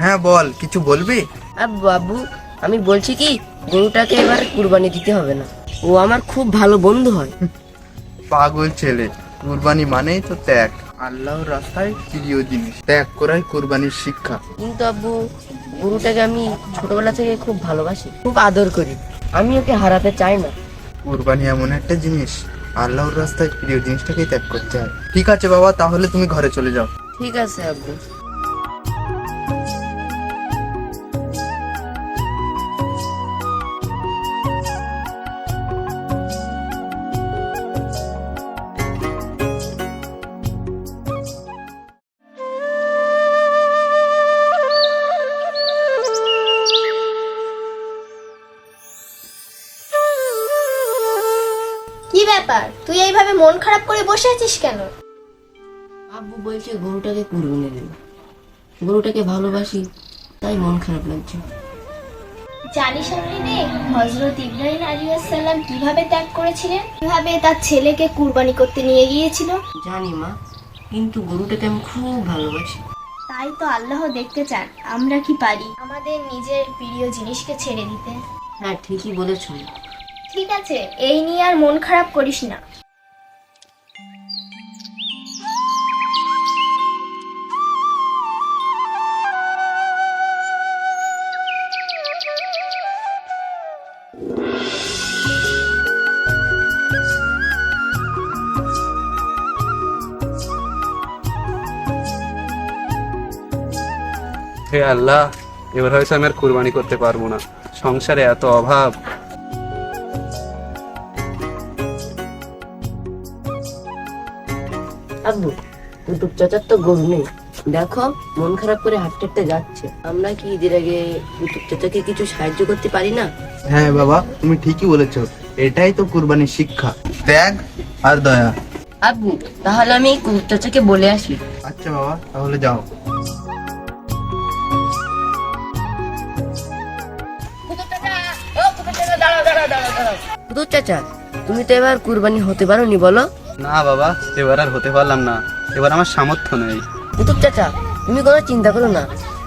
হ্যাঁ বল কিছু বলবি? আব্বু আমি বলছি কি গরুটাকে এবার কুরবানি দিতে হবে না। ও আমার খুব ভালো বন্ধু হয়। পাগল ছেলে কুরবানি মানেই তো ত্যাগ। আল্লাহর রাস্তায় প্রিয় জিনিস ত্যাগ করাই কুরবানির শিক্ষা। কিন্তু আব্বু গরুটাকে আমি ছোটবেলা থেকে খুব ভালোবাসি খুব আদর করি। আমি ওকে হারাতে চাই না। কুরবানি এমন একটা জিনিস আল্লাহর রাস্তায় প্রিয় জিনিসটাকেই ত্যাগ করতে হয়। ঠিক আছে বাবা তাহলে তুমি ঘরে চলে যাও। ঠিক আছে আব্বু। ব্যাপার? তুই এইভাবে মন খারাপ করে বসে আছিস কেন? আব্বু বলছে গরুটাকে কুরবানি দেবে। গরুটাকে ভালোবাসি তাই মন খারাপ লাগছে। জানিস আমি রে হজরত ইব্রাহিম আলিয়াসাল্লাম কীভাবে ত্যাগ করেছিলেন? কীভাবে তার ছেলেকে কুরবানি করতে নিয়ে গিয়েছিল? জানি মা কিন্তু গরুটাকে আমি খুব ভালোবাসি। তাই তো আল্লাহ দেখতে চান আমরা কি পারি? আমাদের নিজের প্রিয় জিনিসকে ছেড়ে দিতে। হ্যাঁ ঠিকই বলেছ ঠিক আছে, এই নিয়ে আর মন খারাপ করিস না। হে আল্লাহ, এবার হয়তো আমি আর কুরবানি করতে পারব না। সংসারে এত অভাব। আব্বু কুতুব চাচার তো গরু নেই। দেখো মন খারাপ করে হাঁটতে হাঁটতে যাচ্ছে। আমরা কি ঈদের আগে কুতুব চাচাকে কিছু সাহায্য করতে পারি না? হ্যাঁ বাবা তুমি ঠিকই বলেছ। এটাই তো কুরবানির শিক্ষা। ত্যাগ আর দয়া। আব্বু তাহলে আমি কুতুব চাচাকে বলে আসি। আচ্ছা বাবা তাহলে যাও। কুতুব চাচা! তুমি তো এবার কুরবানি হতে পারো নি বলো। না বাবা এবার আর হতে পারলাম না। এবার আমার সামর্থ্য নেই। কুতুব চাচা তুমি কোনো চিন্তা করো না।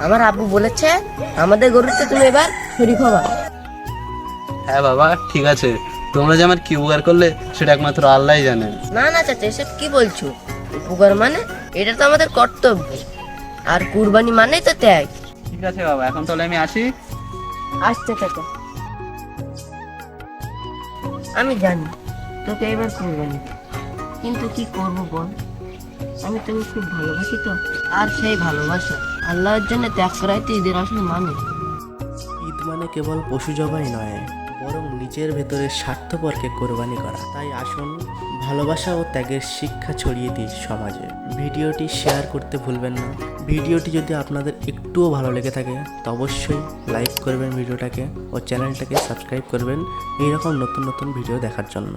আমার আব্বু বলেছে আমাদের গরুতে তুমি এবার শরীর হবা। হ্যাঁ বাবা ঠিক আছে। তোমরা যে আমার কি উপকার করলে সেটা একমাত্র আল্লাহ জানে। না না চাচা এসব কি বলছো? উপকার মানে এটা তো আমাদের কর্তব্য। আর কুরবানি মানেই তো ত্যাগ। ঠিক আছে বাবা এখন তাহলে আমি আসি। আসছে চাচা। আমি জানি তোকে এবার কুরবানি। কিন্তু কি করব বল? আমি তোকে খুব ভালোবাসি তো। আর সেই ভালোবাসা আল্লাহর জন্য ত্যাগ করাই তো ঈদের আসল মানে। ঈদ মানে কেবল পশু জবাই নয়, বরং নিজের ভেতরের স্বার্থপরকে কোরবানি করা। তাই আসুন, ভালোবাসা ও ত্যাগের শিক্ষা ছড়িয়ে দিই সমাজে। ভিডিওটি শেয়ার করতে ভুলবেন না। ভিডিওটি যদি আপনাদের একটুও ভালো লেগে থাকে, তো অবশ্যই লাইক করবেন ভিডিওটাকে ও চ্যানেলটাকে সাবস্ক্রাইব করবেন। এইরকম নতুন নতুন ভিডিও দেখার জন্য।